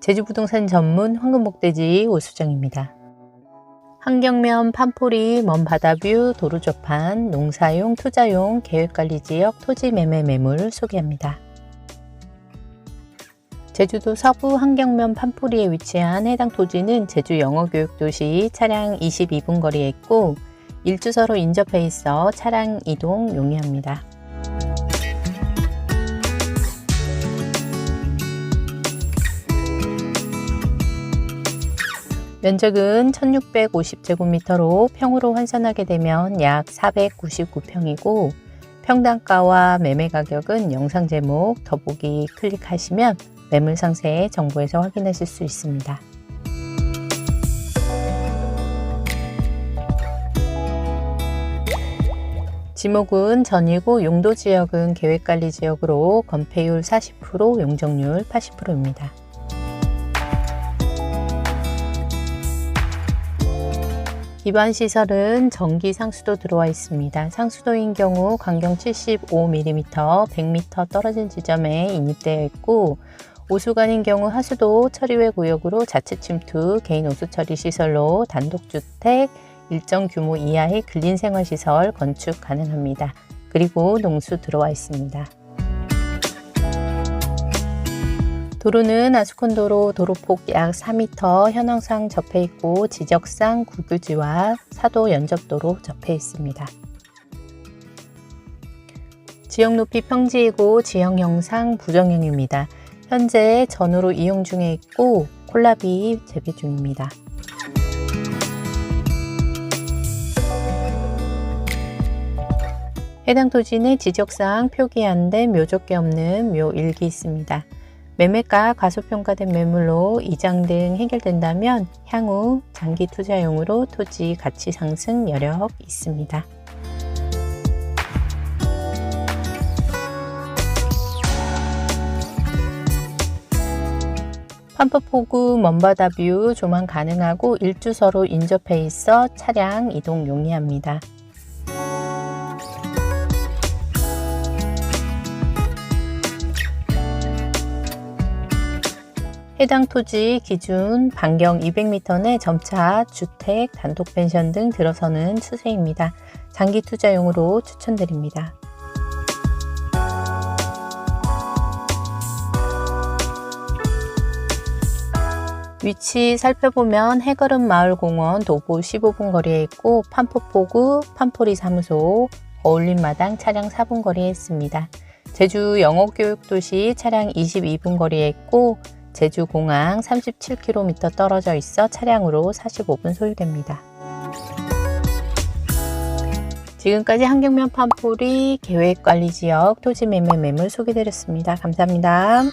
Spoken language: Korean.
제주부동산 전문 황금목돼지 오수정입니다. 환경면 판포리, 먼 바다뷰, 도로조판, 농사용, 투자용, 계획관리지역, 토지 매매 매물 소개합니다. 제주도 서부 환경면 판포리에 위치한 해당 토지는 제주 영어교육도시 차량 22분 거리에 있고 일주서로 인접해 있어 차량 이동 용이합니다. 면적은 1650제곱미터로 평으로 환산하게 되면 약 499평이고 평당가와 매매 가격은 영상 제목 더보기 클릭하시면 매물 상세 정보에서 확인하실 수 있습니다. 지목은 전이고 용도 지역은 계획관리 지역으로 건폐율 40%, 용적률 80%입니다. 기반 시설은 전기 상수도 들어와 있습니다. 상수도인 경우 강경 75mm, 100m 떨어진 지점에 인입되어 있고 오수관인 경우 하수도 처리외 구역으로 자체 침투, 개인 오수 처리 시설로 단독주택, 일정 규모 이하의 근린 생활 시설 건축 가능합니다. 그리고 농수 들어와 있습니다. 도로는 아스콘도로 도로폭 약 4m 현황상 접해 있고 지적상 구교지와 사도 연접도로 접해 있습니다. 지역 높이 평지이고 지형 형상 부정형입니다. 현재 전으로 이용 중에 있고 콜라비 재배 중입니다. 해당 토지는 지적상 표기 안 된 묘적계 없는 묘 일기 있습니다. 매매가 과소평가된 매물로 이장 등 해결된다면 향후 장기 투자용으로 토지 가치 상승 여력 있습니다. 판포포구 먼바다뷰 조망 가능하고 일주서로 인접해 있어 차량 이동 용이합니다. 해당 토지 기준 반경 200m 내 점차 주택, 단독 펜션 등 들어서는 추세입니다. 장기 투자용으로 추천드립니다. 위치 살펴보면 해걸음 마을공원 도보 15분 거리에 있고 판포포구 판포리 사무소 어울림마당 차량 4분 거리에 있습니다. 제주 영어교육도시 차량 22분 거리에 있고 제주공항 37km 떨어져 있어 차량으로 45분 소요됩니다. 지금까지 환경면 판포리 계획관리지역 토지매매 매물 소개드렸습니다. 감사합니다.